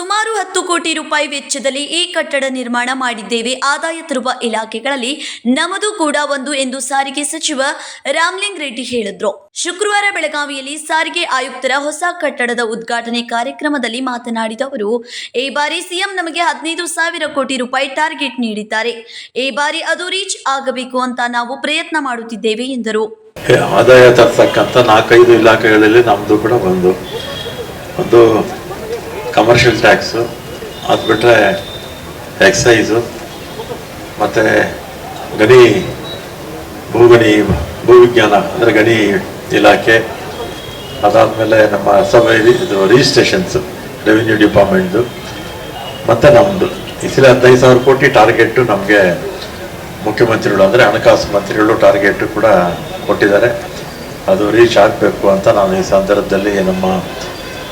ಸುಮಾರು ಹತ್ತು ಕೋಟಿ ರೂಪಾಯಿ ವೆಚ್ಚದಲ್ಲಿ ಈ ಕಟ್ಟಡ ನಿರ್ಮಾಣ ಮಾಡಿದ್ದೇವೆ. ಆದಾಯ ತರುವ ಇಲಾಖೆಗಳಲ್ಲಿ ನಮ್ಮದು ಕೂಡ ಒಂದು ಎಂದು ಸಾರಿಗೆ ಸಚಿವ ರಾಮ್ಲಿಂಗ್ ರೆಡ್ಡಿ ಹೇಳಿದ್ರು. ಶುಕ್ರವಾರ ಬೆಳಗಾವಿಯಲ್ಲಿ ಸಾರಿಗೆ ಆಯುಕ್ತರ ಹೊಸ ಕಟ್ಟಡದ ಉದ್ಘಾಟನೆ ಕಾರ್ಯಕ್ರಮದಲ್ಲಿ ಮಾತನಾಡಿದ ಅವರು, ಈ ಬಾರಿ ಸಿಎಂ ನಮಗೆ ಹದಿನೈದು ಸಾವಿರ ಕೋಟಿ ರೂಪಾಯಿ ಟಾರ್ಗೆಟ್ ನೀಡಿದ್ದಾರೆ. ಈ ಬಾರಿ ಅದು ರೀಚ್ ಆಗಬೇಕು ಅಂತ ನಾವು ಪ್ರಯತ್ನ ಮಾಡುತ್ತಿದ್ದೇವೆ ಎಂದರು. ಆದಾಯ ತರ್ತಕ್ಕಂಥ ನಾಲ್ಕೈದು ಇಲಾಖೆಗಳಲ್ಲಿ ನಮ್ಮದು ಕೂಡ ಒಂದು ಒಂದು ಕಮರ್ಷಿಯಲ್ ಟ್ಯಾಕ್ಸು ಅದು ಬಿಟ್ಟರೆ ಎಕ್ಸೈಸು ಮತ್ತು ಗಣಿ ಭೂಗಣಿ, ಭೂವಿಜ್ಞಾನ, ಅಂದರೆ ಗಣಿ ಇಲಾಖೆ, ಅದಾದಮೇಲೆ ನಮ್ಮ ಸಬ್ ಇದು ರಿಜಿಸ್ಟ್ರೇಷನ್ಸು ರೆವಿನ್ಯೂ ಡಿಪಾರ್ಟ್ಮೆಂಟ್ದು ಮತ್ತು ನಮ್ಮದು ಈ ಹದಿನೈದು ಸಾವಿರ ಕೋಟಿ ಟಾರ್ಗೆಟು ನಮಗೆ ಮುಖ್ಯಮಂತ್ರಿಗಳು, ಅಂದರೆ ಹಣಕಾಸು ಮಂತ್ರಿಗಳು ಟಾರ್ಗೆಟು ಕೂಡ ಕೊಟ್ಟಿದ್ದಾರೆ. ಅದು ರೀಚ್ ಆಗಬೇಕು ಅಂತ ನಾನು ಈ ಸಂದರ್ಭದಲ್ಲಿ ನಮ್ಮ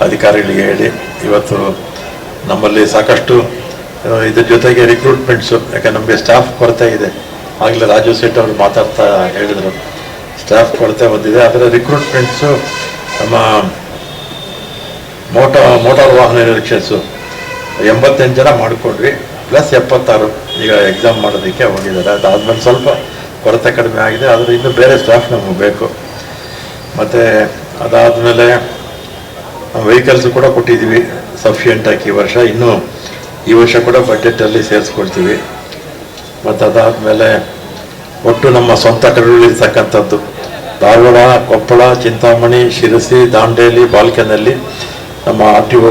ಅಧಿಕಾರಿಗಳಿಗೆ ಹೇಳಿ, ಇವತ್ತು ನಮ್ಮಲ್ಲಿ ಸಾಕಷ್ಟು ಇದ್ರ ಜೊತೆಗೆ ರಿಕ್ರೂಟ್ಮೆಂಟ್ಸು ಯಾಕಂದ್ರೆ ನಮಗೆ ಸ್ಟಾಫ್ ಕೊರತೆ ಇದೆ. ಆಗಲೇ ರಾಜು ಸೇಠ್ ಅವರು ಮಾತಾಡ್ತಾ ಹೇಳಿದರು. ಸ್ಟಾಫ್ ಕೊರತೆ ಬಂದಿದೆ, ಆದರೆ ರಿಕ್ರೂಟ್ಮೆಂಟ್ಸು ನಮ್ಮ ಮೋಟಾ, ಮೋಟಾರ್ ವಾಹನ ನಿರೀಕ್ಷಿಸು. ಎಂಬತ್ತೆಂಟು ಜನ ಮಾಡಿಕೊಂಡ್ವಿ ಪ್ಲಸ್ ಎಪ್ಪತ್ತಾರು ಈಗ ಎಕ್ಸಾಮ್ ಮಾಡೋದಕ್ಕೆ ಹೋಗಿದ್ದಾರೆ. ಅದಾದ್ಮೇಲೆ ಸ್ವಲ್ಪ ಕೊರತೆ ಕಡಿಮೆ ಆಗಿದೆ, ಆದರೆ ಇನ್ನು ಬೇರೆ ಸ್ಟಾಫ್ ನಮಗೆ ಬೇಕು. ಮತ್ತು ಅದಾದಮೇಲೆ ವೆಹಿಕಲ್ಸ್ ಕೂಡ ಕೊಟ್ಟಿದ್ದೀವಿ. ಸಫಿಷಿಯೆಂಟಾಗಿ ಈ ವರ್ಷ. ಇನ್ನೂ ಈ ವರ್ಷ ಕೂಡ ಬಜೆಟಲ್ಲಿ ಸೇರಿಸ್ಕೊಳ್ತೀವಿ. ಮತ್ತು ಅದಾದಮೇಲೆ ಒಟ್ಟು ನಮ್ಮ ಸ್ವಂತ ಕರುಳಿರ್ತಕ್ಕಂಥದ್ದು ಧಾರವಾಡ, ಕೊಪ್ಪಳ, ಚಿಂತಾಮಣಿ, ಶಿರಸಿ, ದಾಂಡೇಲಿ, ಬಾಲ್ಕನಲ್ಲಿ ನಮ್ಮ ಆರ್ ಟಿ ಒ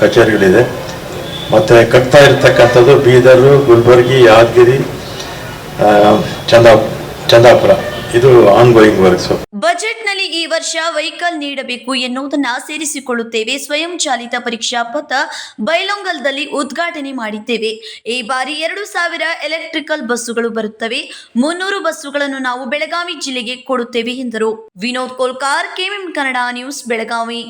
ಕಚೇರಿಗಳಿದೆ. ಮತ್ತು ಕಟ್ತಾ ಇರ್ತಕ್ಕಂಥದ್ದು ಬೀದರು, ಗುಲ್ಬರ್ಗಿ, ಯಾದಗಿರಿ ಚಂದಾ ಚಂದಾಪುರ. ಇದು ಆನ್ ಗೋಯಿಂಗ್ ವರ್ಕ್ಸು ಬಜೆಟ್ನಲ್ಲಿ ಈ ವರ್ಷ ವೆಹಿಕಲ್ ನೀಡಬೇಕು ಎನ್ನುವುದನ್ನು ಸೇರಿಸಿಕೊಳ್ಳುತ್ತೇವೆ. ಸ್ವಯಂ ಚಾಲಿತ ಪರೀಕ್ಷಾ ಪಥ ಬೈಲೊಂಗಲ್ದಲ್ಲಿ ಉದ್ಘಾಟನೆ ಮಾಡಿದ್ದೇವೆ. ಈ ಬಾರಿ ಎರಡು ಸಾವಿರ ಎಲೆಕ್ಟ್ರಿಕಲ್ ಬಸ್ಸುಗಳು ಬರುತ್ತವೆ. ಮುನ್ನೂರು ಬಸ್ಸುಗಳನ್ನು ನಾವು ಬೆಳಗಾವಿ ಜಿಲ್ಲೆಗೆ ಕೊಡುತ್ತೇವೆ ಎಂದರು. Vinod Kolkar KM Kannada news, Belagavi.